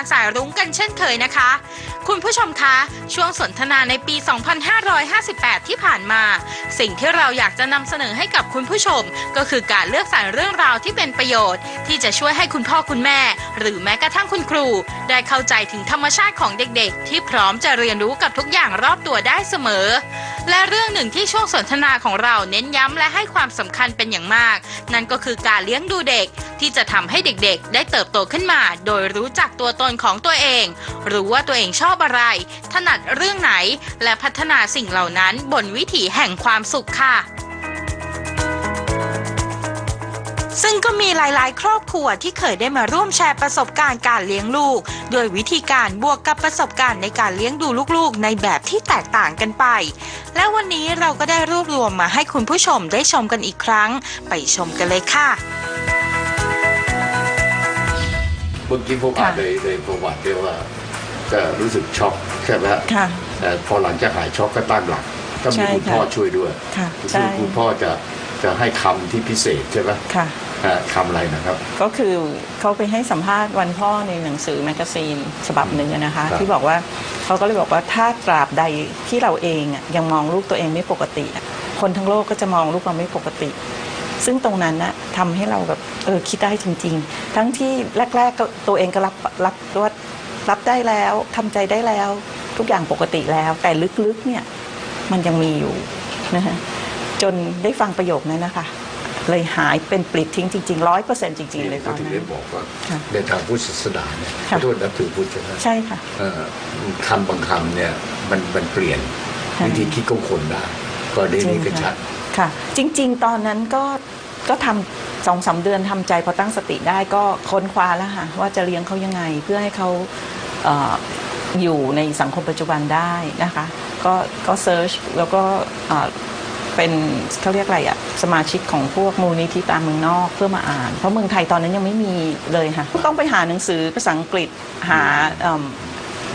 ารสานสายรุ้งกันเช่นเคยนะคะ คุณผู้ชมคะ ช่วงสนทนาในปี 2558 ที่ผ่านมา สิ่งที่เราอยากจะนำเสนอให้กับคุณผู้ชม ก็คือการเลือกสรรเรื่องราวที่เป็นประโยชน์ ที่จะช่วยให้คุณพ่อคุณแม่ หรือแม้กระทั่งคุณครู ได้เข้าใจถึงธรรมชาติของเด็กๆ ที่พร้อมจะเรียนรู้กับทุกอย่างรอบตัวได้เสมอ และเรื่องหนึ่งที่ช่วงสนทนาของเราเน้นย้ำและให้ความสำคัญเป็นอย่างมาก นั่นก็คือการเลี้ยงดูเด็กที่จะทำให้เด็กๆ ได้เติบโตขึ้นมา โดยรู้จักตัวตนของตัวเอง รู้ว่าตัวเองชอบอะไร ถนัดเรื่องไหน และพัฒนาสิ่งเหล่านั้นบนวิถีแห่งความสุขค่ะ ซึ่งก็มีหลาย ๆ ครอบครัวที่เคยได้มาร่วมแชร์ประสบการณ์การเลี้ยงลูก โดยวิธีการบวกกับประสบการณ์ในการเลี้ยงดูลูก ๆ ในแบบที่แตกต่างกันไป และวันนี้เราก็ได้รวบรวมมาให้คุณผู้ชมได้ชมกันอีกครั้ง ไปชมกันเลยค่ะเมื่อกี้ผมอ่านค่ะในในประวัติเรียกว่าจะรู้สึกช็อกใช่ไหมฮะค่ะแต่พอหลังจากหายช็อกก็ตั้งหลักก็มีใช่คุณค่ะพ่อช่วยด้วยค่ะคุณใช่คุณพ่อจะจะให้คำที่พิเศษใช่ไหมค่ะ ฮะคำอะไรนะครับ ก็คือเขาไปให้สัมภาษณ์วันพ่อในหนังสือแมกกาซีนฉบับหนึ่งอะนะคะครับที่บอกว่าเขาก็เลยบอกว่าถ้าตราบใดที่เราเองอะยังมองลูกตัวเองไม่ปกติอะคนทั้งโลกก็จะมองลูกเราไม่ปกติ ซึ่งตรงนั้นนะทำให้เราแบบเออคิดได้จริง ๆ ทั้งที่แรกๆก็ตัวเองก็รับรับว่ารับได้แล้วทำใจได้แล้ว ทุกอย่างปกติแล้ว แต่ลึกๆเนี่ยมันยังมีอยู่นะฮะจนได้ฟังประโยคนั้นนะคะ เลยหายเป็นปลิดทิ้งจริงๆร้อยเปอร์เซ็นต์จริง ๆ เลยตเขาอนถึงนั้ได้นบอกว่าค่ะในทางพุทธศาสนาเนี่ยขค่ะ อโทษนับถือพุทธใช่ไหมใช่ค่ะ เอ่อคำบางคำเนี่ยมันมันเปลี่ยนค่ะวิธีคิดของคนได้ก็ได้นี่ก็จริงชัค่ะดค่ะ จริง ๆ ตอนนั้นก็ก็ทำสองสามเดือนทำใจพอตั้งสติได้ก็ค้นคว้าแล้วค่ะว่าจะเลี้ยงเขายังไงเพื่อให้เขาเอ่ออยู่ในสังคมปัจจุบันได้นะคะ ก็ก็เซิร์ชแล้วก็เอ่อ เป็นเขาเรียกอะไรอะสมาชิกของพวกมูลนิธิตามเมืองนอกเพื่อมาอ่าน เพราะเมืองไทยตอนนั้นยังไม่มีเลยค่ะต้องไปหาหนังสือภาษาอังกฤษหาเอิ่ม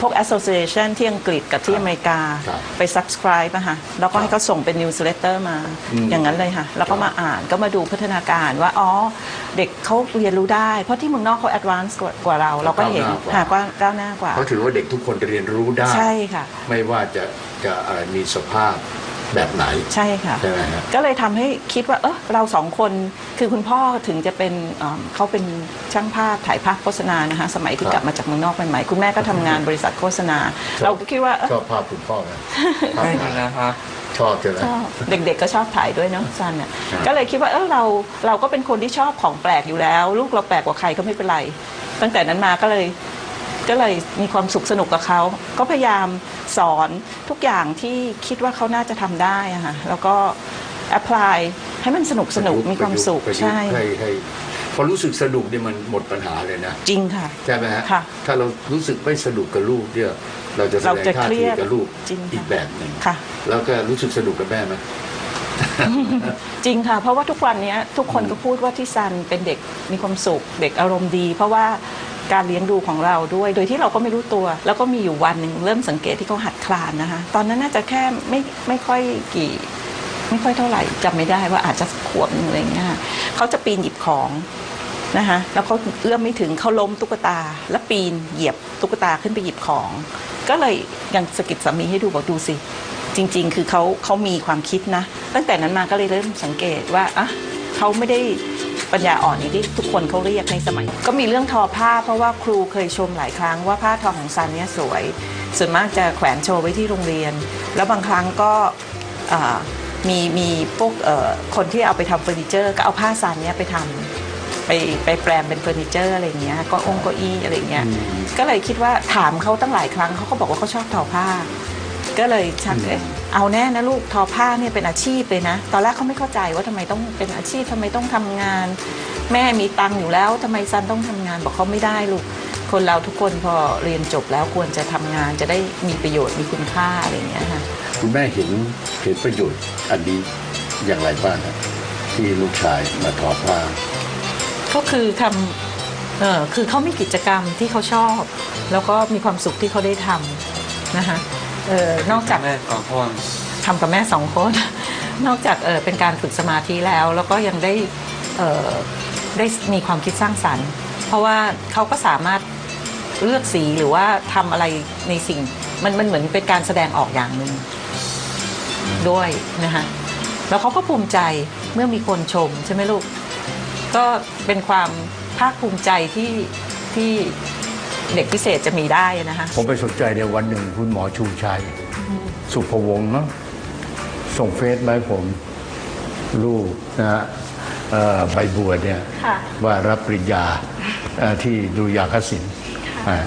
พวก association ที่อังกฤษกับที่อเมริกาครับไป subscribe นะคะแล้วก็ให้เขาส่งเป็น newsletter มาอืมอย่างนั้นเลยค่ะ แล้วก็มาอ่านก็มาดูพัฒนาการว่า อ๋อ เด็กเขาเรียนรู้ได้ เพราะที่เมืองนอกเขา advance กว่ากว่าเรา เราก็เห็นก้าวหน้ากว่า หากว่าก้าวหน้ากว่า เขาถือว่าเด็กทุกคนจะเรียนรู้ได้ ใช่ค่ะ ไม่ว่าจะจะเอ่อมีสภาพ แบบไหน ใช่ค่ะ ใช่ไหมฮะ ก็เลยทำให้คิดว่า เออเราสองคนคือคุณพ่อถึงจะเป็นเอิ่มเขาเป็นช่างภาพถ่ายภาพโฆษณานะคะสมัยที่ครับกลับมาจากเมืองนอกใหม่ๆคุณแม่ก็ทำงานบริษัทโฆษณาเราก็คิดว่าเออชอบภาพคุณพ่อไหมภาพไม่ถ่ายนะครับ ชอบใช่ไหม ชอบเด็กๆก็ชอบถ่ายด้วยเนาะซันเนี่ยครับ ก็เลยคิดว่าเออเราเราก็เป็นคนที่ชอบของแปลกอยู่แล้ว ลูกเราแปลกกว่าใครก็ไม่เป็นไร ตั้งแต่นั้นมาก็เลย ก็เลยมีความสุขสนุกกับเขา ก็พยายามสอนทุกอย่างที่คิดว่าเขาน่าจะทำได้อะค่ะแล้วก็แอพพลายให้มันสนุกสนุกมีความสุขประยุกต์ใช่ ให้ให้พอรู้สึกสนุกเนี่ยมันหมดปัญหาเลยนะ จริงค่ะ ใช่ไหมฮะ ค่ะถ้าเรารู้สึกไม่สนุกกับลูกเนี่ยเราจะแสเราดงจะท่าเครีทียดกับลูกจริงค่ะ อีกแบบหนึ่งค่ะ แล้วก็รู้สึกสนุกกับแม่ไหม จริงค่ะ เพราะว่าทุกวันนี้ทุกคนก็พูดว่าที่ซันเป็นเด็กมีความสุข เด็กอารมณ์ดี เพราะว่า การเลี้ยงดูของเราด้วย โดยที่เราก็ไม่รู้ตัว แล้วก็มีอยู่วันหนึ่งเริ่มสังเกตที่เขาหัดคลานนะคะ ตอนนั้นน่าจะแค่ไม่ไม่ค่อยกี่ไม่ค่อยเท่าไหร่จำไม่ได้ว่าอาจจะขวบหนึงอะไรเงี้ยเขาจะปีนหยิบของนะคะแล้วเขาเอื้อมไม่ถึงเขาล้มตุ๊กตา แล้วปีนเหยียบตุ๊กตาขึ้นไปหยิบของ ก็เลยยังสกิดสามีให้ดูบอกดูสิ จริง ๆ คือเขาเขามีความคิดนะ ตั้งแต่นั้นมาก็เลยเริ่มสังเกตว่าอะเขาไม่ได้ ปัญญาอ่อนอย่างที่ทุกคนเขาเรียกในสมัย ก็มีเรื่องทอผ้าเพราะว่าครูเคยชมหลายครั้งว่าผ้าทอของซันเนี่ยสวย ส่วนมากจะแขวนโชว์ไว้ที่โรงเรียน แล้วบางครั้งก็อ่ามีมีพวกเอ่อคนที่เอาไปทำเฟอร์นิเจอร์ ก็เอาผ้าซันเนี่ยไปทำไปไปแปลงเป็นเฟอร์นิเจอร์อะไรอย่างเงี้ยก็องค์เก็อี้อะไรอย่างเงี้ยก็เลยคิดว่าถามเขาตั้งหลายครั้งเขาก็บอกว่าเขาชอบทอผ้า ก็เลยชักเอ๊ะเอาแน่นะลูกทอผ้าเนี่ยเป็นอาชีพเลยนะ ตอนแรกเขาไม่เข้าใจว่าทำไมต้องเป็นอาชีพทำไมต้องทำงาน แม่มีตังค์อยู่แล้วทำไมซันต้องทำงานบอกเขาไม่ได้ลูกคนเราทุกคนพอเรียนจบแล้วควรจะทำงานจะได้มีประโยชน์มีคุณค่าอะไรอย่างเงี้ยค่ะคุณแม่เห็นเห็นประโยชน์อันนี้อย่างไรบ้างครับที่ลูกชายมาทอผ้าก็คือทำเออคือเขามีกิจกรรมที่เขาชอบ แล้วก็มีความสุขที่เขาได้ทำนะคะ เออนอกจากแม่ก่อนพ่อทำกับแม่สองคน นอกจากเออเป็นการฝึกสมาธิแล้ว แล้วก็ยังได้เออได้มีความคิดสร้างสรรค์ เพราะว่าเขาก็สามารถเลือกสีหรือว่าทำอะไรในสิ่ง มันมันเหมือนเป็นการแสดงออกอย่างหนึ่งด้วยนะคะแล้วเขาก็ภูมิใจเมื่อมีคนชมใช่ไหมลูก ก็เป็นความภาคภูมิใจที่ที่ เด็กพิเศษจะมีได้นะคะผมไปสนใจในยวันหนึ่งคุณหมอชูชัย สุภวงศ์เนอะส่งเฟซมาให้ผมลูกนะฮะเอ่อใบบัวเนี่ยค่ะว่ารับปริญญาเอ่อที่ดุริยางคศิลป์อ่า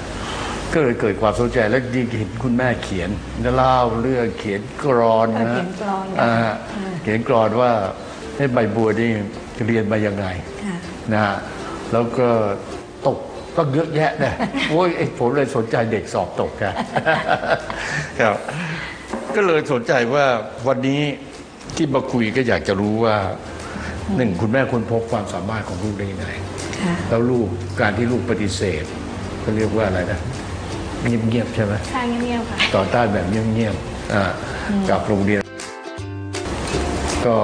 ก็เลยเกิดความสนใจแล้วยิ่งเห็นคุณแม่เขียนแล้วเล่าเรื่องเขียนกรอนนะเขียนกลอนอ่าเขียนกรอนว่าให้ใบบัวนี่เรียนมายังไงค่ะนะฮะแล้วก็ตก ก็เยอะแยะนะโอ้ยไอ้ผมเลยสนใจเด็กสอบตกครับครับ ก็เลยสนใจว่าวันนี้ที่มาคุยก็อยากจะรู้ว่าหนึ่งคุณแม่ค้นพบความสามารถของลูกได้ยังไงค่ะแล้วลูกการที่ลูกปฏิเสธเขาเรียกว่าอะไรนะเงียบๆใช่ไหมใช่เงียบๆค่ะต่อต้านแบบเงียบๆอ่ากับโรงเรียน ก็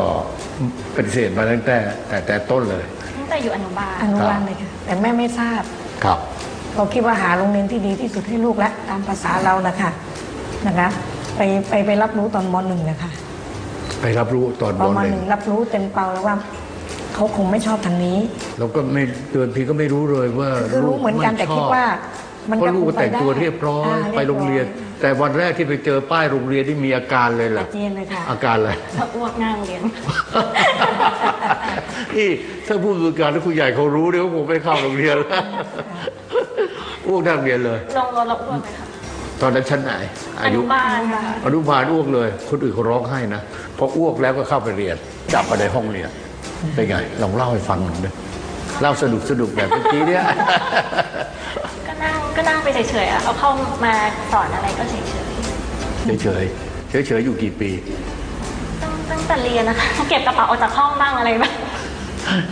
ปฏิเสธมาตั้งแต่แต่แต่ต้นเลยตั้งแต่อยู่อนุบาลอนุบาลเลยค่ะแต่แม่ไม่ทราบ ครับ เราคิดว่าหาโรงเรียนที่ดีที่สุดให้ลูกและตามภาษาเรานะคะนะคะไปไปไปรับรู้ตอนมหนึ่งนะคะไปรับรู้ตอนพบอนมหนึ่หงนึ่งรับรู้เต็มเปล่าแล้วว่าเขาคงไม่ชอบทางนี้ เราก็ไม่เดินพีก็ไม่รู้เลยว่าคือรู้เหมือนกันลูแต่คิดชอบว่ามันเพราะจะลูกคงแต่งตัวไปได้เรียบร้อยอ่าไปโรงเรียน แต่วันแรกที่ไปเจอป้ายโรงเรียนที่มีอาการเลยอาล่ะเจียนเลยค่ะอาการอะไรถ้าอ้วกหน้าโรงเรียน นี่ถ้าผู้บริการและผู้ใหญ่เขารู้เนี่ยผมไม่เข้าโรงเรียนแล้วอ้วกนั่งเรียนเลยลงรถแล้วอ้วกเลยค่ะตอนนั้นชั้นไหนออายุนุบาลค่ะอนุบาลอ้วกเลย คนอื่นเขาร้องไห้นะพออ้วกแล้วก็เข้าไปเรียน จับมาในห้องเรียนเป็นไงลองเล่าให้ฟังหน่อยดิเล่าสนุกสนุกแบบเมื่อกี้เนี่ย ก็นั่งก็นั่งไปเฉยๆอะเอาเข้ามาสอนอะไรก็เฉยเฉยเฉยเฉยเฉยๆอยู่กี่ปีๆตั้งตั้งแต่เรียนนะคะเก็บกระเป๋าออกจากห้องบ้างอะไรบ้าง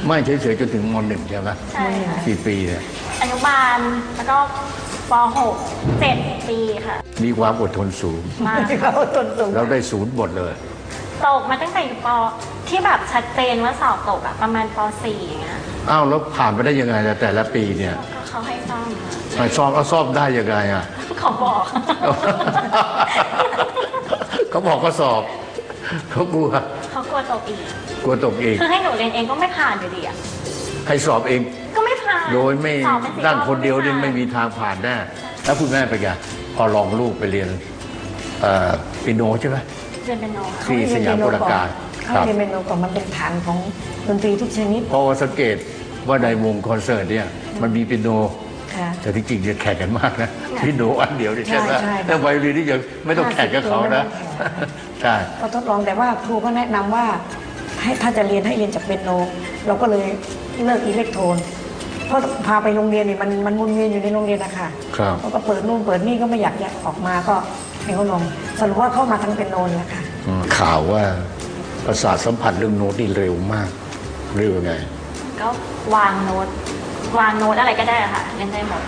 ไม่เฉยเฉยๆจนถึงมหนึ่งใช่ไหมใช่ค่ะกี่ปีเนี่ยอนุบาลแล้วก็ป .6 เจ็ดปีค่ะ มีความอดทนสูง มาก เขาตนสูงแล้วได้ศูนย์หมดเลย ตกมาตั้งแต่อยู่ปที่แบบชัดเจนว่าสอบตกอะประมาณป .4 อย่างเงี้ยอ้าวแล้วผ่านไปได้ยังไงล่ะแต่ละปีเนี่ยก็เขาให้ซ่อมค่ะไปซ่อมเอาซ่อมได้ยังไงอะ เขาบอก เขาบอกก็สอบ เขากลัวเขา กลัวตกอีก กลัวตกเองคือให้หนูเรียนเองก็ไม่ผ่านอยู่ดีอะให้สอบเอง ก็ไม่ผ่านโดยไม่สอบเป็นสิบนั่งรอบคนเดียวนี่ผ่าไม่มีทางผ่านแน่แล้วคุณแม่ไปนไงพอลองลูกไปเรียนเอ่อปิโนใช่ไหมเรียนเป็นโนค่ะที่สยามบุรการคเขารับ เรียนเป็นโนก่อนมันเป็นฐานของดนตรีทุกชนิดพอสังเกตว่าในวงคอนเสิร์ตเนี่ยมันมีปิโน ค่ะ แต่ที่จริงจะแข่งกันมากนะ พี่โนอันเดียวนี่ใช่ไหมใช่ใช่แต่ไวโอลินนี่ยังไม่ต้องแข่งกับเขานะ ใช่ ก็ทดลองแต่ว่าครูก็แนะนำว่าให้ถ้าจะเรียนให้เรียนจากเปียโน เราก็เลยเลิกอิเล็กโทรนเพราะพาไปโรงเรียนนี่มันมันวนเวียนอยู่ในโรงเรียนนะคะครับ เขาก็เปิดนู่นเปิดนี่ก็ไม่อยากจะออกมาก็ให้เขาลองสรุปว่าเข้ามาทางเปียโนนี่แหละค่ะ อืมข่าวว่าประสาทสัมผัสเรื่องโน้ตนี่เร็วมาก เร็วยังไง ก็วางโน้ต วางโน้ตอะไรก็ได้อะค่ะ เล่นได้หมด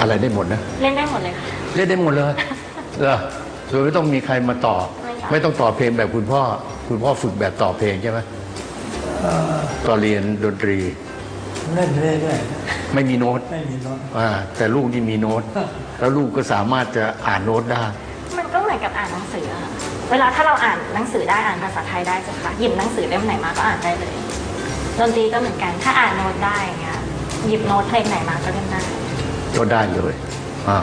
อะไรได้หมดนะ เล่นได้หมดเลยค่ะ เล่นได้หมดเลย เหรอ โดยไม่ต้องมีใครมาต่อไม่ค่ะไม่ต้องต่อเพลงแบบคุณพ่อ คุณพ่อฝึกแบบต่อเพลงใช่ไหมตอนเรียนดนตรี เล่นเรื่อยไม่มีโน้ตๆไม่มีโน้ตอ่าแต่ลูกนี่มีโน้ต แล้วลูกก็สามารถจะอ่านโน้ตได้ มันก็เหมือนกับอ่านหนังสืออะค่ะเวลาถ้าเราอ่านหนังสือได้อ่านภาษาไทยได้ใช่ไหมคะหยิบหนังสือเล่มไหนมาก็อ่านได้เลยดนตรีก็เหมือนกันถ้าอ่านโน้ตได้อย่างเงี้ยหยิบโน้ตเพลงไหนมาก็เล่นได้ก็ได้เลยอ่า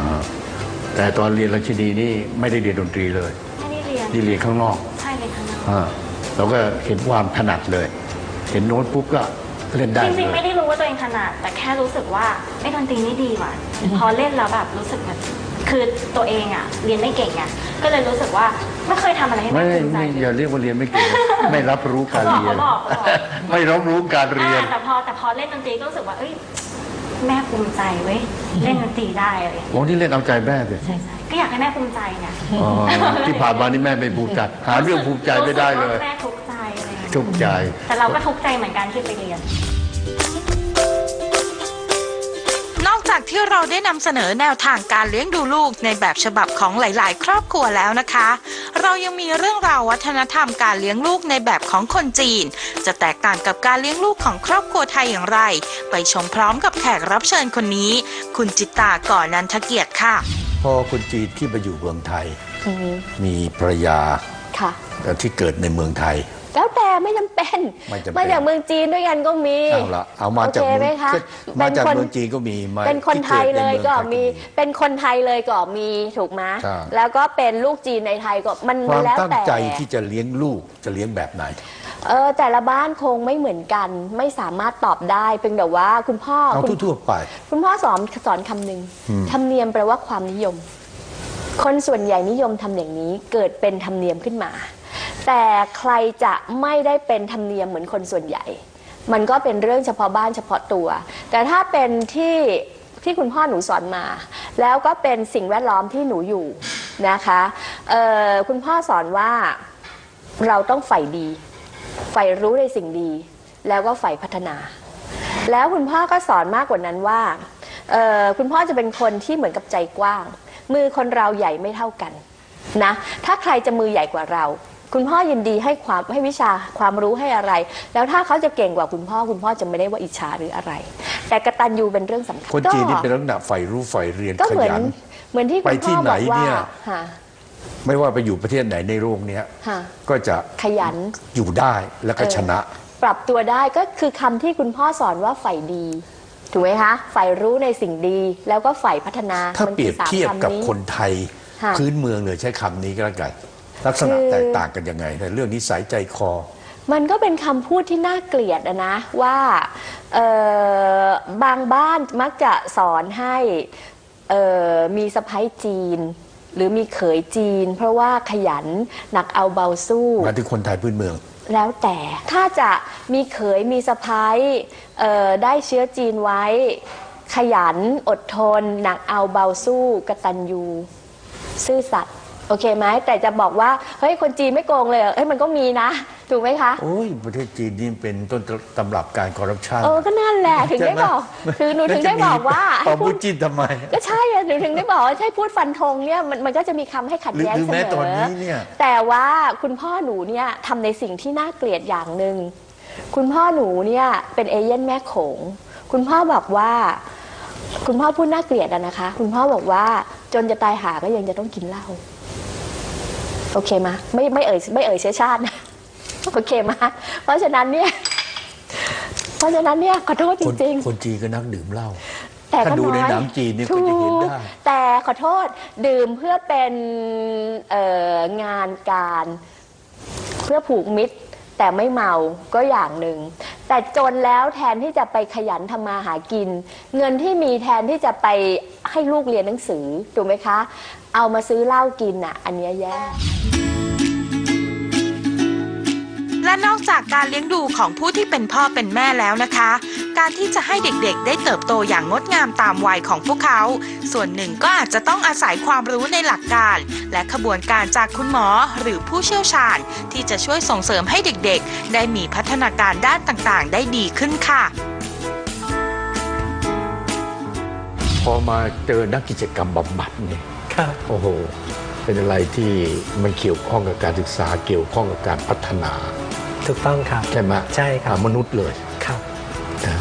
แต่ตอนเรียนราชินีนี่ไม่ได้เรียนดนตรีเลยไม่ได้เรียนนี่เรียนข้างนอกใช่เลยค่ะอ่าเราก็เห็นความถนัดเลย เห็นโน้ตปุ๊บก็เล่นได้จเลริงๆยไม่ได้รู้ว่าตัวเองถนัดแต่แค่รู้สึกว่าไอ้ดนตรีนี่ดีว่ะพอเล่นแล้วแบบรู้สึกแบบคือตัวเองอะเรียนไม่เก่งอะก็เลยรู้สึกว่าไม่เคยทำอะไรให้ไม่แม่ภูมิใจ ไม่อย่าเรียกว่าเรียนไม่เก่งไม่รับรู้การเรียน เขาบอกเขาบอก ไม่รับรู้การเรียน อ่าแต่พอแต่พอเล่นดนตรีก็รู้สึกว่าเอ้ย แม่ภูมิใจเว้ยเล่นดนตรีได้อะไรอย่างเลยโอ้นี่เล่นเอาใจแม่เลยใช่ใช่ก็อยากให้แม่ภูมิใจไงอ๋อที่ผ่านมานี่แม่ไม่ภูมิใจหาเรื่องภูมิใจไม่ได้เลย รู้สึกว่าแม่ทุกข์ใจอะไรอย่างเงี้ยทุกข์ใจ แต่เราก็ทุกข์ใจเหมือนกันที่ไปเรียน จากที่เราได้นำเสนอแนวทางการเลี้ยงดูลูกในแบบฉบับของหลาย ๆ ครอบครัวแล้วนะคะเราเรายังมีเรื่องราววัฒนธรรมการเลี้ยงลูกในแบบของคนจีน จะแตกต่างกับการเลี้ยงลูกของครอบครัวไทยอย่างไร ไปชมพร้อมกับแขกรับเชิญคนนี้ คุณจิตตาก่อนนันทเกียรติค่ะ พอคนจีนที่มาอยู่เมืองไทยอืมมีภรรยาค่ะ ที่เกิดในเมืองไทย แล้วแต่ไม่จำเป็นไม่จำเป็น มาจากเมืองจีนด้วยกันก็มีเอาละเอามาจากโอเคเมืไหมองคะมาจากเป็นคนเมืองจีนก็มีมาเป็นคนไทยเลยก็มีเป็นคนไทยเลยก็มีถูกไหมใช่แล้วก็เป็นลูกจีนในไทยก็มันคมันวามแล้วตั้งแต่ใจที่จะเลี้ยงลูกจะเลี้ยงแบบไหนเออแต่ละบ้านคงไม่เหมือนกัน ไม่สามารถตอบได้เพียงแต่ว่าคุณพ่อเอาคุณทั่วๆไป คุณพ่อสอนสอนคำหนึ่งอืมธรรมเนียมแปลว่าความนิยม คนส่วนใหญ่นิยมทำอย่างนี้เกิดเป็นธรรมเนียมขึ้นมา แต่ใครจะไม่ได้เป็นธรรมเนียมเหมือนคนส่วนใหญ่ มันก็เป็นเรื่องเฉพาะบ้านเฉพาะตัว แต่ถ้าเป็นที่ที่คุณพ่อหนูสอนมา แล้วก็เป็นสิ่งแวดล้อมที่หนูอยู่นะคะเออคุณพ่อสอนว่าเราต้องใฝ่ดีใฝ่รู้ในสิ่งดี แล้วก็ใฝ่พัฒนา แล้วคุณพ่อก็สอนมากกว่านั้นว่าเออคุณพ่อจะเป็นคนที่เหมือนกับใจกว้าง มือคนเราใหญ่ไม่เท่ากันนะถ้าใครจะมือใหญ่กว่าเรา คุณพ่อยินดีให้ความให้วิชาความรู้ให้อะไร แล้วถ้าเขาจะเก่งกว่าคุณพ่อคุณพ่อจะไม่ได้ว่าอิจฉาหรืออะไร แต่กตัญญูเป็นเรื่องสำคัญคนจีนนี่เป็นก็ลักษณะใฝ่รู้ใฝ่เรียนก็ขเหมือนยัน เหมือนที่ไปคุณที่พ่อไหนบอกว่าเนี่ย ฮะไม่ว่าไปอยู่ประเทศไหนในโลกเนี้ยฮะก็จะขยัน อยู่ได้แล้วก็เออชนะ ปรับตัวได้ก็คือคำที่คุณพ่อสอนว่าใฝ่ดี ถูกไหมคะใฝ่รู้ในสิ่งดี แล้วก็ใฝ่พัฒนาถ้ามันเปรียบคือสมเทียบกับำ คนไทย ค่ะ พื้นเมืองเลยใช้คำนี้ก็แล้วกัน ลักษณะคือแตกต่างกันยังไงในเรื่องนิสัยใจคอ มันก็เป็นคำพูดที่น่าเกลียดอะนะว่าเอ่อบางบ้านมักจะสอนให้เอ่อมีสะพ้ยจีน หรือมีเขยจีน เพราะว่าขยันหนักเอาเบาสู้มาถึงคนไทยพื้นเมือง แล้วแต่ถ้าจะมีเขยมีสะพ้ายเอ่อได้เชื้อจีนไว้ ขยันอดทน หนักเอาเบาสู้กตัญญู ซื่อสัตย์ โอเคไหมแต่จะบอกว่าเฮ้ยคนจีนไม่โกงเลยเหรอเฮ้ยมันก็มีนะ ถูกไหมคะ โอ้ยประเทศจีนนี่เป็นต้นตำรับการคอร์รัปชัน เออก็นั่นแหละถึงได้บอกคือหนูถึงได้บอกว่าพอให้พูพูดดจีนทำไมก็ใช่อะหนูถึงได้บอกว่าให้พูดฟันธงเนี่ยมันมันก็จะมีคำให้ขัดหรือแย้งหรือเสมแม้อตอนนี้เนี่ย แต่ว่าคุณพ่อหนูเนี่ยทำในสิ่งที่น่าเกลียดอย่างหนึ่งคุณพ่อหนูเนี่ยเป็นเอเย่นแม่โขง คุณพ่อบอกว่า คุณพ่อพูดน่าเกลียดอะนะคะ คุณพ่อบอกว่าจนจะตายหาก็ยังจะต้องกินเหล้า โอเคมะไม่ไม่เอ่ยไม่เอ่ยเชื้อชาตินะโอเคมะเพราะฉะนั้นเนี่ยเพราะฉะนั้นเนี่ยขอโทษจคนริง คนจีนก็นักดื่มเหล้า ๆ แต่ก็ถ้าดูน้อยในหนังจีนนี่ก็จะเห็นได้ ถูกแต่ขอโทษดื่มเพื่อเป็นเอ่องานการ เพื่อผูกมิตร แต่ไม่เมาก็อย่างหนึ่ง แต่จนแล้วแทนที่จะไปขยันทำมาหากิน เงินที่มีแทนที่จะไปให้ลูกเรียนหนังสือถูกไหมคะ เอามาซื้อเหล้ากินอะ อันเนี้ยแย่ และนอกจากการเลี้ยงดูของผู้ที่เป็นพ่อเป็นแม่แล้วนะคะ การที่จะให้เด็กๆ ได้เติบโตอย่างงดงามตามวัยของพวกเขา ส่วนหนึ่งก็อาจจะต้องอาศัยความรู้ในหลักการ และขบวนการจากคุณหมอหรือผู้เชี่ยวชาญ ที่จะช่วยส่งเสริมให้เด็กๆ ได้มีพัฒนาการด้านต่างๆ ได้ดีขึ้นค่ะ พอมาเจอนักกิจกรรมบำบัดเนี่ยครับโอ้โห เป็นอะไรที่มันเกี่ยวข้องกับการศึกษาเกี่ยวข้องกับการพัฒนา ถูกต้องครับ ใช่ไหมใช่ครับอ่ามนุษย์เลยครับนะ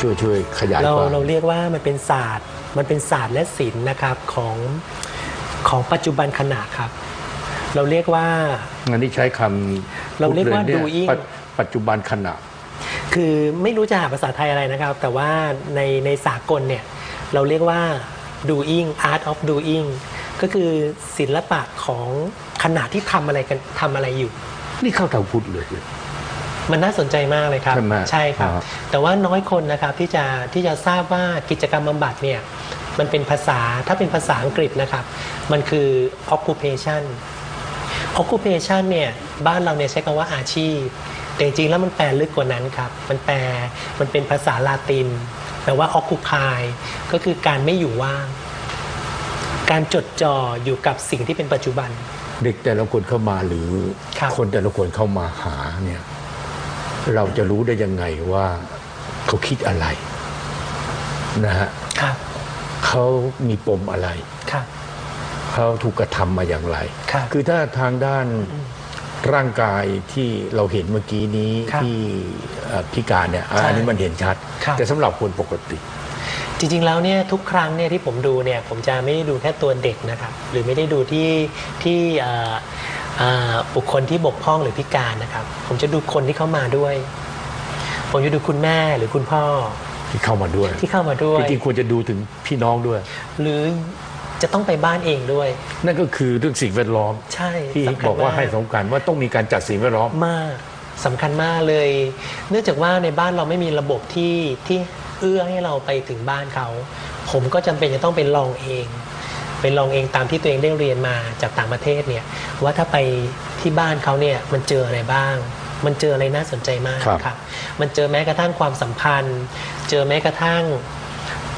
ช่วยช่วยขยายเราความเราเรียกว่ามันเป็นศาสตร์ มันเป็นศาสตร์และศิลป์นะครับของของปัจจุบันขณะครับ เราเรียกว่าอันนี้ใช้คำเราเรียกว่าพูลนี่ doing ปัจปัจจุบันขณะ คือไม่รู้จะหาภาษาไทยอะไรนะครับ แต่ว่าในในสากลเนี่ยเราเรียกว่า doing art of doing ก็คือศิลปะของขณะที่ทำอะไรกันทำอะไรอยู่ นี่เข้าทางพุทธเลยมันน่าสนใจมากเลยครับ ใช่ไหมครับอ่าแต่ว่าน้อยคนนะครับที่จะที่จะทราบว่ากิจกรรมบำบัดเนี่ยมันเป็นภาษาถ้าเป็นภาษาอังกฤษนะครับ มันคือ occupation occupation เนี่ยบ้านเราเนี่ยใช้คำว่าอาชีพ แต่จริงๆแล้วมันแปลลึกกว่านั้นครับ มันแปลมันเป็นภาษาลาตินแปลว่า occupy ก็คือการไม่อยู่ว่าง การจดจ่ออยู่กับสิ่งที่เป็นปัจจุบัน เด็กแต่ละคนเข้ามาหรือครับ คนแต่ละคนเข้ามาหาเนี่ย เราจะรู้ได้ยังไงว่าเขาคิดอะไรนะฮะครับเขามีปมอะไร ครับ เขาถูกกระทำมาอย่างไรครับ อถ้าทางด้านร่างกายที่เราเห็นเมื่อกี้นี้ครับที่เอ่อพิการเนี่ยอะใช่อันนี้มันเห็นชัด ครับ แต่สำหรับคนปกติ จริงๆแล้วเนี่ยทุกครั้งเนี่ยที่ผมดูเนี่ยผมจะไม่ได้ดูแค่ตัวเด็กนะครับหรือไม่ได้ดูที่ที่เอ่อเอ่อบุคคลที่บกพร่องหรือพิการนะครับ ผมจะดูคนที่เข้ามาด้วย ผมจะดูคุณแม่หรือคุณพ่อที่เข้ามาด้วยที่เข้ามาด้วย จริงๆควรจะดูถึงพี่น้องด้วย หรือจะต้องไปบ้านเองด้วย นั่นก็คือเรื่องสิ่งแวดล้อม ใช่ที่สำคัญบอกว่าให้มสำคัญว่าต้องมีการจัดสิ่งแวดล้อม มากสำคัญมากเลย เนื่องจากว่าในบ้านเราไม่มีระบบที่ที่ เอื้อให้เราไปถึงบ้านเขา ผมก็จำเป็นจะต้องไปลองเองไปลองเองตามที่ตัวเองได้เรียนมาจากต่างประเทศเนี่ยว่าถ้าไปที่บ้านเขาเนี่ยมันเจออะไรบ้าง มันเจออะไรน่าสนใจมากครับครับมันเจอแม้กระทั่งความสัมพันธ์ เจอแม้กระทั่ง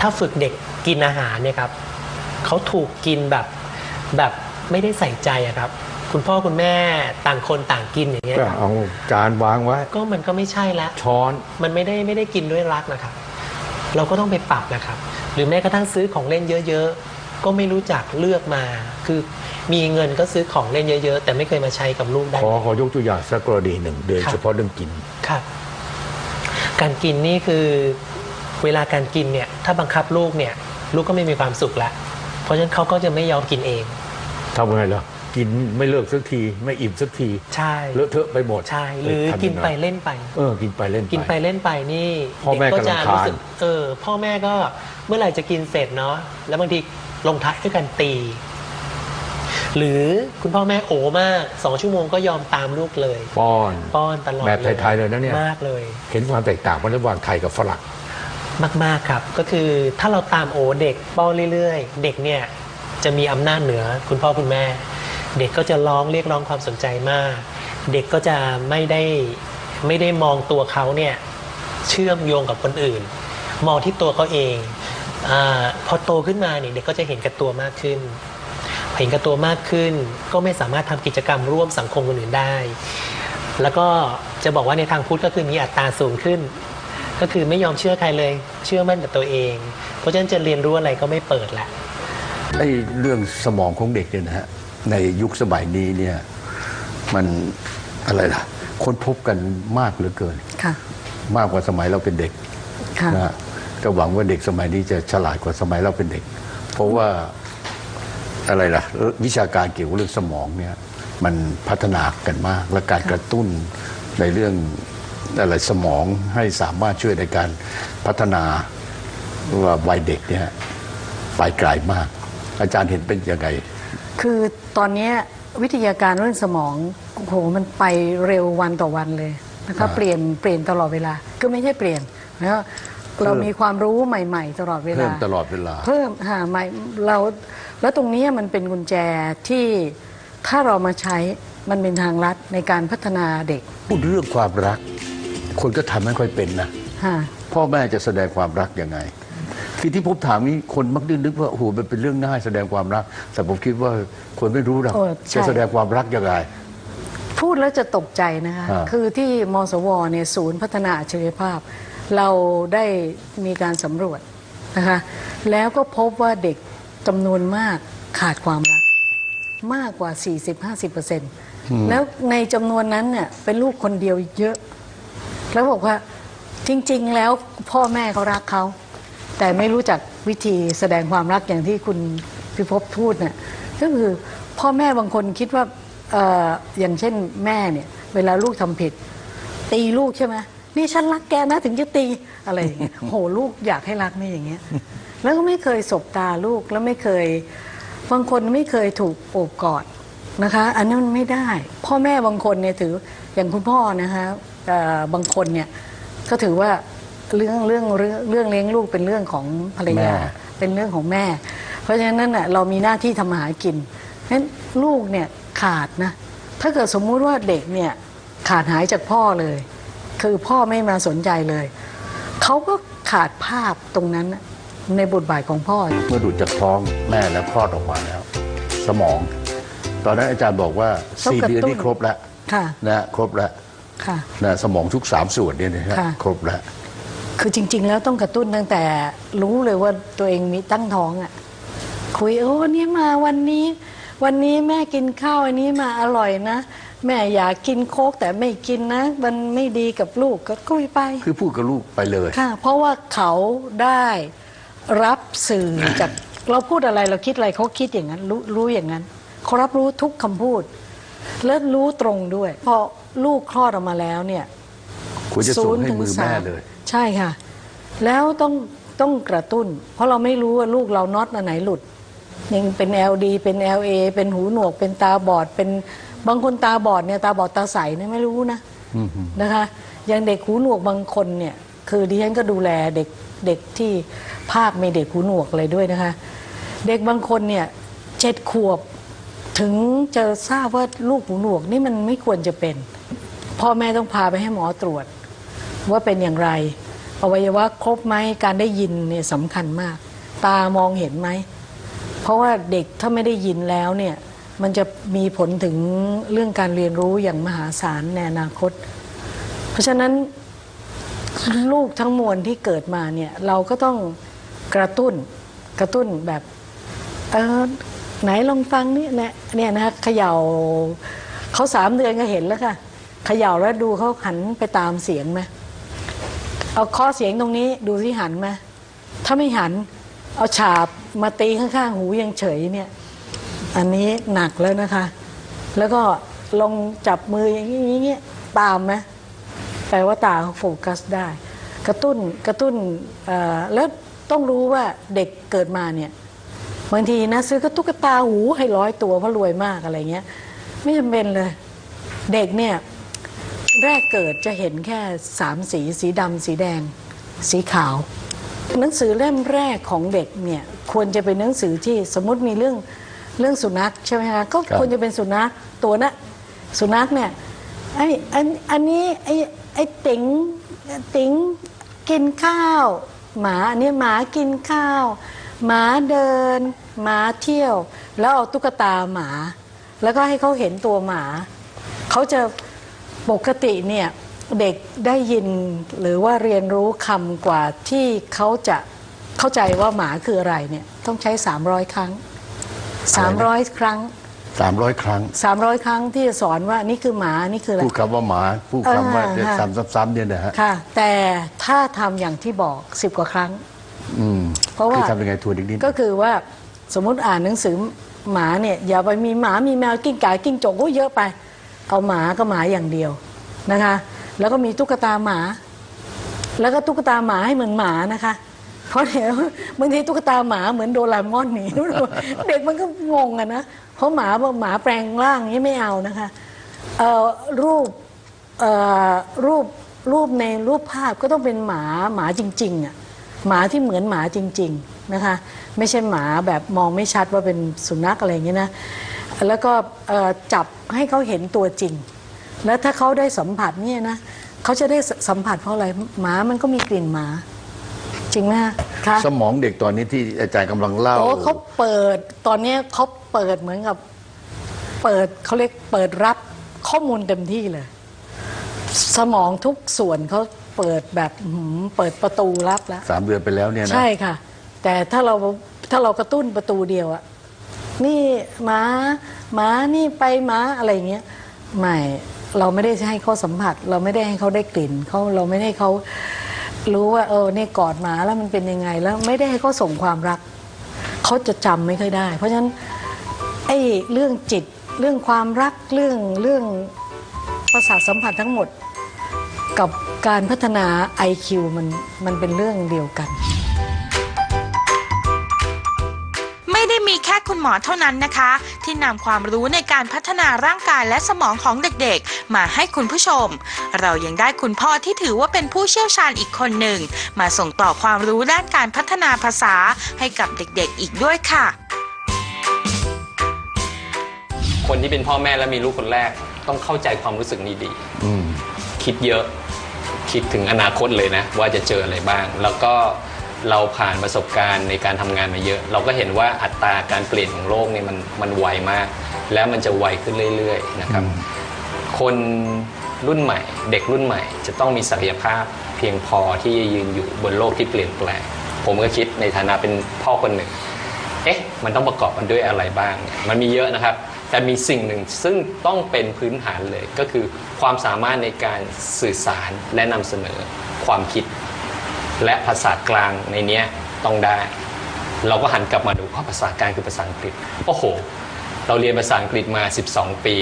ถ้าฝึกเด็กกินอาหารเนี่ยครับเขาถูกกินแบบแบบไม่ได้ใส่ใจอะครับ คุณพ่อคุณแม่ต่างคนต่างกินอย่างเงี้ยก็ครับเอาจานวางไว้ ก็มันก็ไม่ใช่ละช้อนมันไม่ได้ไม่ได้กินด้วยรักนะครับ เราก็ต้องไปปรับนะครับ หรือแม้กระทั่งซื้อของเล่นเยอะๆ ก็ไม่รู้จักเลือกมา คือมีเงินก็ซื้อของเล่นเยอะๆ แต่ไม่เคยมาใช้กับลูกได้ ขอขอยกตัวอย่างสักกรณีหนึ่งโดยครับเฉพาะเรื่องกิน ครับ การกินนี่คือเวลาการกินเนี่ย ถ้าบังคับลูกเนี่ย ลูกก็ไม่มีความสุขละ เพราะฉะนั้นเขาก็จะไม่ยอมกินเองทำไงล่ะ กินไม่เลิกสักที ไม่อิ่มสักทีใช่เลอะเทอะไปหมดใช่หรือเทำยังงกินไปเล่นไป เออกินไปเล่นกินไปเล่นไปนี่พ่อแม่เด็กก็จะก็รำคาญรู้สึกเออพ่อแม่ก็เมื่อไหร่จะกินเสร็จเนาะแล้วบางทีลงท้ายด้วยการตี หรือคุณพ่อแม่โอมากสองชั่วโมงก็ยอมตามลูกเลย ป้อนป้อนตลอดแบบไทยๆเลยนะเนี่ยมากเลย เห็นความแตกต่างระหว่างไทยกับฝรั่งมาก ๆ ครับ ก็คือถ้าเราตามโอเด็กป้อนเรื่อย ๆ เด็กเนี่ยจะมีอำนาจเหนือคุณพ่อคุณแม่ เด็กก็จะร้องเรียกร้องความสนใจมาก เด็กก็จะไม่ได้ไม่ได้มองตัวเขาเนี่ยเชื่อมโยงกับคนอื่น มองที่ตัวเขาเองอพอโตขึ้นมาเนี่ยเด็กก็จะเห็นกับตัวมากขึ้น เห็นกับตัวมากขึ้น ก็ไม่สามารถทำกิจกรรมร่วมสังคมคนอื่นได้ แล้วก็จะบอกว่าในทางพุทธก็คือมีอัตราสูงขึ้น ก็คือไม่ยอมเชื่อใครเลย เชื่อมั่นแต่ตัวเอง เพราะฉะนั้นจะเรียนรู้อะไรก็ไม่เปิดแหละไอ้เรื่องสมองของเด็กเนี่ยนะฮะ ในยุคสมัยนี้เนี่ยมันอะไรล่ะค้นพบกันมากเหลือเกินค่ะมากกว่าสมัยเราเป็นเด็กค่ะนะฮะก็หวังว่าเด็กสมัยนี้จะฉลาดกว่าสมัยเราเป็นเด็ก เพราะว่าอะไรล่ะ วิชาการเกี่ยวกับเรื่องสมองเนี่ยมันพัฒนากันมาก และการกระตุ้นในเรื่องอะไรสมองให้สามารถช่วยในการพัฒนาว่าวัยเด็กเนี่ยไปไกลมาก อาจารย์เห็นเป็นยังไงคือ ตอนเนี้ยวิทยาการเรื่องสมองโอ้โหมันไปเร็ววันต่อวันเลยนะคะอ่าเปลี่ยนเปลี่ยนตลอดเวลาก็ไม่ใช่เปลี่ยนแล้วเรามีความรู้ใหม่ ๆ ตลอดเวลาเพิ่มตลอดเวลา เพิ่มหาใหม่เราแล้วตรงเนี้ยมันเป็นกุญแจที่ถ้าเรามาใช้มันเป็นทางลัดในการพัฒนาเด็ก พูดเรื่องความรัก คนก็ทำไม่ค่อยเป็นนะค่ะพ่อแม่จะแสดงความรักยังไง คือที่ผมถามนี้คนมักนึกว่าโอ้โหมันเป็นเรื่องง่ายแสดงความรัก แต่ผมคิดว่าคนไม่รู้หรอกเออใช่ จะแสดงความรักยังไง พูดแล้วจะตกใจนะคะ อ่าคือที่มสวเนี่ยศูนย์พัฒนาอัจฉริยภาพ เราได้มีการสำรวจนะคะ แล้วก็พบว่าเด็กจำนวนมากขาดความรัก มากกว่า 40-50%แล้วในจำนวนนั้นเนี่ยเป็นลูกคนเดียวเยอะ แล้วบอกว่าจริง ๆ แล้วพ่อแม่เขารักเขา แต่ไม่รู้จักวิธีแสดงความรักอย่างที่คุณพิภพพูดน่ะก็คือพ่อแม่บางคนคิดว่าเอออย่างเช่นแม่เนี่ย เวลาลูกทำผิด ตีลูกใช่ไหมนี่ฉันรักแกนะถึงจะตีอะไรอย่างเงี้ยโหลูกอยากให้รักนี่อย่างเงี้ยแล้วก็ไม่เคยสบตาลูกแล้วไม่เคยบางคนไม่เคยถูกโอบกอดนะคะ อันนั้นมันไม่ได้ พ่อแม่บางคนเนี่ยถืออย่างคุณพ่อนะคะเอ่อบางคนเนี่ยก็ถือว่า เรื่องเรื่องเรื่องเรื่องเลี้ยงลูกเป็นเรื่องของภรรยา แม่ เป็นเรื่องของแม่ เพราะฉะนั้นน่ะเรามีหน้าที่ทำมาหากินเพราะฉะนั้นลูกเนี่ยขาดนะ ถ้าเกิดสมมุติว่าเด็กเนี่ยขาดหายจากพ่อเลย คือพ่อไม่มาสนใจเลย เขาก็ขาดภาพตรงนั้นน่ะในบทบาทของพ่อ เมื่อดูดจากท้องแม่แล้วคลอดออกมาแล้ว สมอง ตอนนั้นอาจารย์บอกว่าต้องสี่กระเดือนตุ้นนี่ครบแล้วค่ะ นะครบแล้วค่ะ นะสมองทุกสามส่วนเนี่ยนะฮะค่ะ ครบแล้ว คือจริง ๆ แล้วต้องกระตุ้นตั้งแต่รู้เลยว่าตัวเองมีตั้งท้องอะ่ะคุยโอ้นี่มาวันนี้ วันนี้แม่กินข้าวอันนี้มาอร่อยนะ แม่อยากกินโค้กแต่ไม่กินนะ มันไม่ดีกับลูกก็คุยไปคือพูดกับลูกไปเลยค่ะ เพราะว่าเขาได้รับสื่อจากเราพูดอะไรเราคิดอะไรเขาคิดอย่างนั้น รู้รู้อย่างนั้นเขารับรู้ทุกคำพูด และรู้ตรงด้วย พอลูกคลอดออกมาแล้วเนี่ยควรจะส่งให้ศูนย์ถึมือสาแม่เลย ใช่ค่ะ แล้วต้องต้องกระตุ้น เพราะเราไม่รู้ว่าลูกเราน็อตอันไหนหลุดยังเป็น LD เป็น LA เป็นหูหนวก เป็นตาบอด เป็นบางคนตาบอดเนี่ยตาบอดตาใสเนี่ยไม่รู้นะนะคะอย่างเด็กหูหนวกบางคนเนี่ยคือดิฉันก็ดูแลเด็กเด็กที่ภาคมีเด็กหูหนวกอะไรด้วยนะคะ เด็กบางคนเนี่ยเจ็ดขวบถึงจะทราบว่าลูกหูหนวกนี่มันไม่ควรจะเป็น พ่อแม่ต้องพาไปให้หมอตรวจ ว่าเป็นอย่างไร อวัยวะครบไหมการได้ยินเนี่ยสำคัญมาก ตามองเห็นไหม เพราะว่าเด็กถ้าไม่ได้ยินแล้วเนี่ยมันจะมีผลถึงเรื่องการเรียนรู้อย่างมหาศาลในอนาคต เพราะฉะนั้นลูกทั้งมวลที่เกิดมาเนี่ยเราก็ต้องกระตุ้นกระตุ้นแบบเออไหนลองฟังนี่นี่ยเนี่ยนะเขย่าเขาสามเดือนก็เห็นแล้วค่ะเขย่าแล้วดูเขาหันไปตามเสียงไหม เอาข้อเสียงตรงนี้ดูที่หันไหมถ้าไม่หัน เอาฉาบมาตีข้างๆหูยังเฉยเนี่ย อันนี้หนักแล้วนะคะ แล้วก็ลงจับมืออย่างนี้อย่างนี้ตามไหมแปลว่าตาโฟกัสได้ กระตุ้นกระตุ้นแล้วต้องรู้ว่าเด็กเกิดมาเนี่ยบางทีนะซื้อกระตุ๊กตาหูให้ร้อยตัวเพราะรวยมากอะไรเงี้ย ไม่จำเป็นเลย เด็กเนี่ย แรกเกิดจะเห็นแค่สามสี สีดำสีแดง สีขาว หนังสือเล่มแรกของเด็กเนี่ยควรจะเป็นหนังสือที่สมมติมีเรื่องเรื่องสุนัขใช่ไหมคะก็ควรจะเป็นสุนัขตัวนะสุนัขเนี่ยไอ้อันอันนี้ไอ้ไอ้ติ๋งติ๋งกินข้าว หมาอันนี้หมากินข้าว หมาเดิน หมาเที่ยว แล้วเอาตุ๊กตาหมา แล้วก็ให้เขาเห็นตัวหมาเขาจะ ปกติเนี่ยเด็กได้ยินหรือว่าเรียนรู้คำกว่าที่เขาจะเข้าใจว่าหมาคืออะไรเนี่ยต้องใช้ 300 ครั้ง 300 ครั้ง 300 ครั้ง 300 ครั้งที่จะสอนว่านี่คือหมานี่คืออะไรพูดคำว่าหมาพูดคำว่าเออค่ะซ้ำๆๆเนี่ยนะฮะค่ะ แต่ถ้าทำอย่างที่บอก 10 กว่าครั้งอืมเพราะว่าคือทำยังไงทวนอีกนิดก็คือว่าสมมุติอ่านหนังสือหมาเนี่ยอย่าไปมีหมามีแมวกิ้งก่ากิ้งจกโอ้เยอะไป เอาหมาก็หมาอย่างเดียวนะคะ แล้วก็มีตุ๊กตาหมา แล้วก็ตุ๊กตาหมาให้เหมือนหมานะคะ เพราะเดี๋ยวบางทีตุ๊กตาหมาเหมือนโดรามอนนี่เด็กมันก็งงอะนะเพราะหมาบอกหมาแปลงร่างย่างนี้ไม่เอานะคะเออรูปเออรูปรูปในรูปภาพก็ต้องเป็นหมาหมาจริงๆอะหมาที่เหมือนหมาจริง ๆนะคะ ไม่ใช่หมาแบบมองไม่ชัดว่าเป็นสุนัขอะไรอย่างเงี้ยนะ แล้วก็เอ่อจับให้เขาเห็นตัวจริง แล้วถ้าเขาได้สัมผัสเนี่ยนะเขาจะได้สัมผัสเพราะอะไรหมามันก็มีกลิ่นหมา จริงไหมคะคะสมองเด็กตอนนี้ที่อาจารย์กำลังเล่าโอ้เขาเปิดตอนนี้เขาเปิดเหมือนกับเปิดเขาเรียกเปิดรับข้อมูลเต็มที่เลย สมองทุกส่วนเขาเปิดแบบอื้อหือเปิดประตูรับแล้วสามเดือนไปแล้วเนี่ยนะใช่ค่ะ แต่ถ้าเราถ้าเรากระตุ้นประตูเดียวอะ นี่หมาหมานี่ไปหมาอะไรอย่างเงี้ยไม่เราไม่ได้ให้เขาสัมผัส เราไม่ได้ให้เขาได้กลิ่นเขาเราไม่ได้ให้เขารู้ว่า เออเนี่ยกอดหมาแล้วมันเป็นยังไงแล้วไม่ได้ให้เขาส่งความรักเขาจะจำไม่ค่อยได้ เพราะฉะนั้นไอ้เรื่องจิตเรื่องความรักเรื่องเรื่องประสาทสัมผัสทั้งหมด กับการพัฒนา IQ มันมันเป็นเรื่องเดียวกัน ค่คุณหมอเท่านั้นนะคะ ที่นำความรู้ในการพัฒนาร่างกายและสมองของเด็กๆ มาให้คุณผู้ชม เรายังได้คุณพ่อที่ถือว่าเป็นผู้เชี่ยวชาญอีกคนหนึ่ง มาส่งต่อความรู้ด้านการพัฒนาภาษาให้กับเด็กๆ อีกด้วยค่ะ คนที่เป็นพ่อแม่และมีลูกคนแรก ต้องเข้าใจความรู้สึกนี้ดีอืมคิดเยอะ คิดถึงอนาคตเลยนะ ว่าจะเจออะไรบ้าง แล้วก็ เราผ่านประสบการณ์ในการทำงานมาเยอะ เราก็เห็นว่าอัตราการเปลี่ยนของโลกเนี่ยมันมันไวมาก แล้วมันจะไวขึ้นเรื่อยๆนะครับคนรุ่นใหม่ เด็กรุ่นใหม่ จะต้องมีศักยภาพเพียงพอที่จะยืนอยู่บนโลกที่เปลี่ยนแปลง ผมก็คิดในฐานะเป็นพ่อคนหนึ่ง เอ๊ะ มันต้องประกอบกันด้วยอะไรบ้าง มันมีเยอะนะครับ แต่มีสิ่งหนึ่งซึ่งต้องเป็นพื้นฐานเลย ก็คือความสามารถในการสื่อสารและนำเสนอความคิด และภาษากลางในเนี้ยต้องได้ เราก็หันกลับมาดูว่าภาษากลางคือภาษาอังกฤษโอ้โห เราเรียนภาษาอังกฤษมา 12 ปี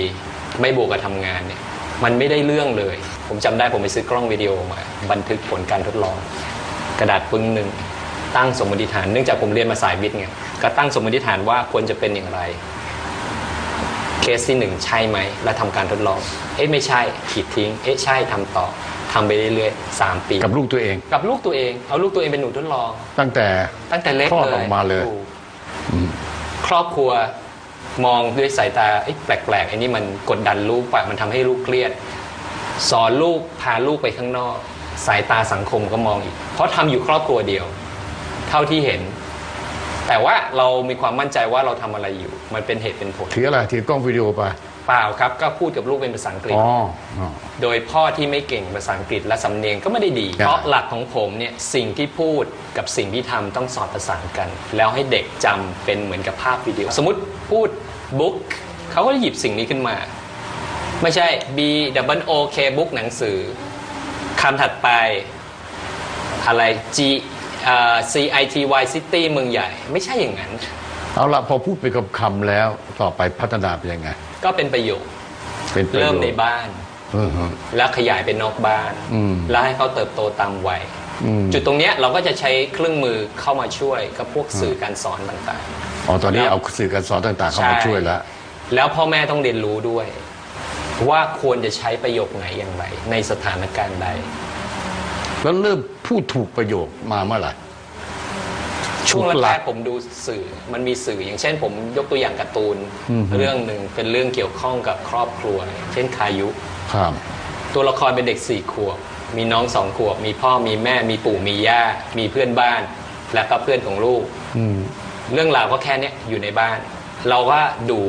ไม่บวกกับทำงานเนี่ยมันไม่ได้เรื่องเลย ผมจำได้ผมไปซื้อกล้องวิดีโอมา บันทึกผลการทดลอง กระดาษปึ้งหนึ่งตั้งสมมติฐานเนื่องจากผมเรียนมาสายวิทย์ไงก็ตั้งสมมติฐานว่าควรจะเป็นอย่างไร เคสที่หนึ่งใช่ไหม และทำการทดลอง เอ๊ะไม่ใช่ขีดทิ้ง เอ๊ะใช่ทำต่อ ทำไปเรื่อยๆสามปี กับลูกตัวเอง กับลูกตัวเองเอาลูกตัวเองเป็นหนูทดลอง ตั้งแต่ ตั้งแต่เล็กคลอดเลยออกมาเลยถูกครอบครัวมองด้วยสายตาเอ้ยแปลกๆไอ้นี่มันกดดันลูกปะมันทำให้ลูกเครียด สอนลูกพาลูกไปข้างนอก สายตาสังคมก็มองอีก เพราะทำอยู่ครอบครัวเดียว เท่าที่เห็น แต่ว่าเรามีความมั่นใจว่าเราทำอะไรอยู่ มันเป็นเหตุเป็นผล ถืออะไรถือกล้องวิดีโอไป เปล่าครับก็พูดกับลูกเป็นภาษาอังกฤษ อ๋ออ๋อ โดยพ่อที่ไม่เก่งภาษาอังกฤษและสำเนียงก็ไม่ได้ดี ครับ เพราะหลักของผมเนี่ยสิ่งที่พูดกับสิ่งที่ทำต้องสอดประสานกัน แล้วให้เด็กจำเป็นเหมือนกับภาพวิดีโอ สมมติพูด book เขาก็จะหยิบสิ่งนี้ขึ้นมา ไม่ใช่ b double o k book หนังสือคำถัดไปอะไร g เอ่อ c i t y city เมืองใหญ่ ไม่ใช่อย่างนั้น เอาละพอพูดไปกับคำแล้วต่อไปพัฒนาเป็นยังไง ก็เป็นประโยคเป็นประโยชน์เริ่มในบ้าน อือฮึ แล้วขยายไปนอกบ้าน อืม แล้วให้เขาเติบโตตามวัย อืมจุดตรงเนี้ยเราก็จะใช้เครื่องมือเข้ามาช่วยกับพวกสื่อการสอนต่าง อ๋อตอนนี้เอาสื่อการสอนต่าง ๆ เข้ามาใช่ ช่วยแล้ว ๆ แล้วพ่อแม่ต้องเรียนรู้ด้วย ว่าควรจะใช้ประโยคไหนอย่างไร ในสถานการณ์ใด แล้วเริ่มพูดถูกประโยคมาเมื่อไหร่ ช่วงหลัแรกกๆผมดูสื่อมันมีสื่ออย่างเช่น ผมยกตัวอย่างการ์ตูน อืมเรื่องหนึ่งเป็นเรื่องเกี่ยวข้องกับครอบครัว เช่นคายุ ครับ ตัวละครเป็นเด็กสี่ขวบ มีน้องสองขวบ มีพ่อมีแม่ มีปู่มีย่า มีเพื่อนบ้าน และก็เพื่อนของลูก อืม เรื่องราวก็แค่เนี้ยอยู่ในบ้าน เราก็ดู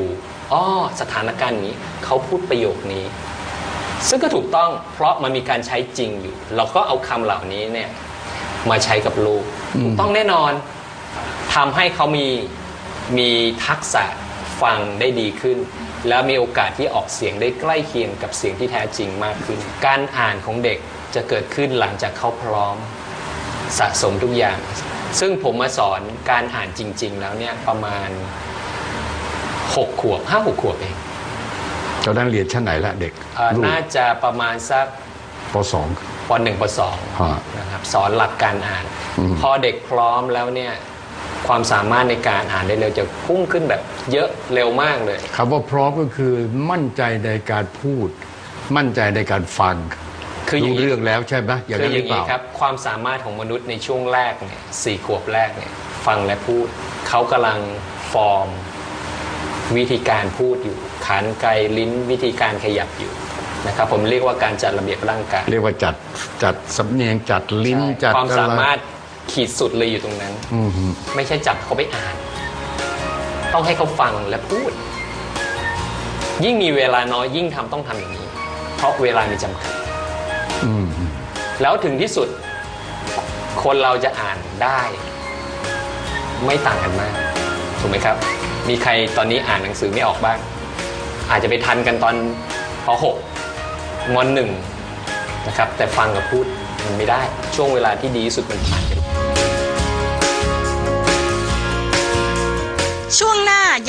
อ๋อสถานการณ์นี้เขาพูดประโยคนี้ ซึ่งก็ถูกต้องเพราะมันมีการใช้จริงอยู่ เราก็เอาคำเหล่านี้เนี่ยมาใช้กับลูกอืม ถูกต้องแน่นอน ทำให้เขามีมีทักษะฟังได้ดีขึ้น แล้วมีโอกาสที่ออกเสียงได้ใกล้เคียงกับเสียงที่แท้จริงมากขึ้น การอ่านของเด็กจะเกิดขึ้นหลังจากเขาพร้อมสะสมทุกอย่าง ซึ่งผมมาสอนการอ่านจริง ๆ แล้วเนี่ยประมาณ 6 ขวบห้าหกขวบเองตอนนั้นเรียนชั้นไหนละเด็กเอ่อลูกน่าจะประมาณสักปสองปหนึ่งปสองฮะนะครับสอนหลักการอ่านอืมพอเด็กพร้อมแล้วเนี่ย ความสามารถในการอ่านได้เร็วจะพุ่งขึ้นแบบเยอะเร็วมากเลย คำว่าพร้อมก็คือมั่นใจในการพูด มั่นใจในการฟังคืออย่างรู้นี้ เรื่องแล้วใช่ไหมอย่างคือนั้นอหรืย่าองเปนี้ล่า ครับ ความสามารถของมนุษย์ในช่วงแรกเนี่ยสี่ขวบแรกเนี่ยฟังและพูด เขากำลังฟอร์ม วิธีการพูดอยู่ขานไกลลิ้นวิธีการขยับอยู่นะครับผมเรียกว่าการจัดระเบียบร่างกายเรียกว่าจัดจัดสำเนียงจัดลิ้นใช่จัดความอะสาไรมารถ ขีดสุดเลยอยู่ตรงนั้น อืมฮึไม่ใช่จับเขาไปอ่าน ต้องให้เขาฟังและพูด ยิ่งมีเวลาน้อยยิ่งทำต้องทำอย่างนี้ เพราะเวลามีจำกัด อืมฮึแล้วถึงที่สุด คนเราจะอ่านได้ ไม่ต่างกันมาก ถูกไหมครับ มีใครตอนนี้อ่านหนังสือไม่ออกบ้าง อาจจะไปทันกันตอนป .6 ม .1 นะครับ แต่ฟังกับพูดมันไม่ได้ช่วงเวลาที่ดีที่สุดมันผ่านไปแล้ว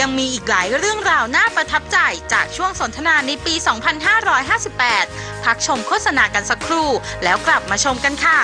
ยังมีอีกหลายเรื่องราวน่าประทับใจจากช่วงสนทนาในปี 2558 พักชมโฆษณากันสักครู่ แล้วกลับมาชมกันค่ะ